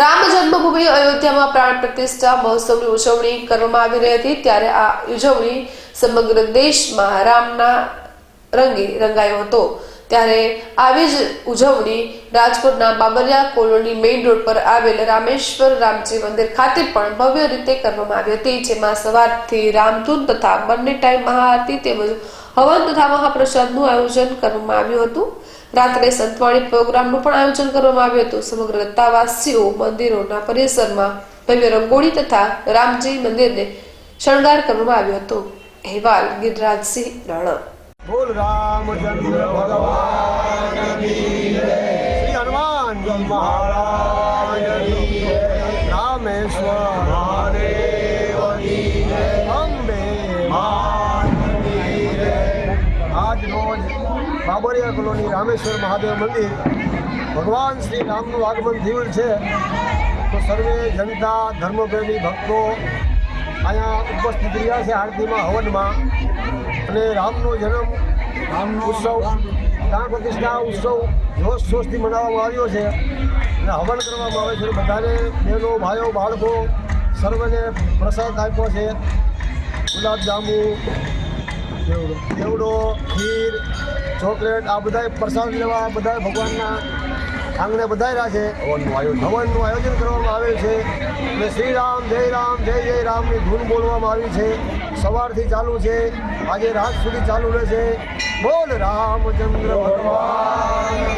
રામ જન્મભૂમિ અયોધ્યામાં પ્રાણ પ્રતિષ્ઠા મહોત્સવની ઉજવણી કરવામાં આવી રહી હતી. ત્યારે આ ઉજવણી સમગ્ર દેશમાં રામના રંગે રંગાયો હતો. ત્યારે આવી જ ઉજવણી રાજકોટના બાબરિયા કોલોની મેઇન રોડ પર આવેલ રામેશ્વર રામજી મંદિર ખાતે પણ ભવ્ય રીતે કરવામાં આવી હતી, જેમાં સવારથી રામધૂન તથા બંને ટાઈમ મહાઆરતી તેમજ હવન તથા મહાપ્રસાદનું આયોજન કરવામાં આવ્યું હતું. રાત્રે સંતવાણી પ્રોગ્રામનું પણ આયોજન કરવામાં આવ્યું હતું. સમગ્ર લતાવાસીઓ મંદિરોના પરિસરમાં ભવ્ય રંગોળી તથા રામજી મંદિરને શણગાર કરવામાં આવ્યો હતો. અહેવાલ ગિરિરાજસિંહ રાણા. બોલ રામચંદ્ર ભગવાન મહારાજ રામેશ્વર બાબરિયા કોલોની રામેશ્વર મહાદેવ મંદિર. ભગવાન શ્રી રામનું આગમન થયું છે. તો સર્વે જનતા ધર્મપ્રેમી ભક્તો અહીંયા ઉપસ્થિત રહ્યા છે આરતીમાં હવનમાં. અને રામનો જન્મ રામનો ઉત્સવ પ્રાણ પ્રતિષ્ઠા ઉત્સવ જોશ જોશથી મનાવવામાં આવ્યો છે. અને હવન કરવામાં આવે છે. બધાને બહેનો ભાઈઓ બાળકો સર્વને પ્રસાદ આપ્યો છે. ગુલાબજાંબુ દેવડો ખીર ચોકલેટ આ બધા પ્રસાદ લેવા બધા ભગવાનના આંગણે બધાયરા છે હવનનું આયોજન. કરવામાં આવેલ છે. અને શ્રી રામ જય રામ જય જય રામની ધૂન બોલવામાં આવી છે. સવારથી ચાલુ છે. આજે રાત સુધી ચાલુ રહેશે. બોલ રામચંદ્ર ભગવાન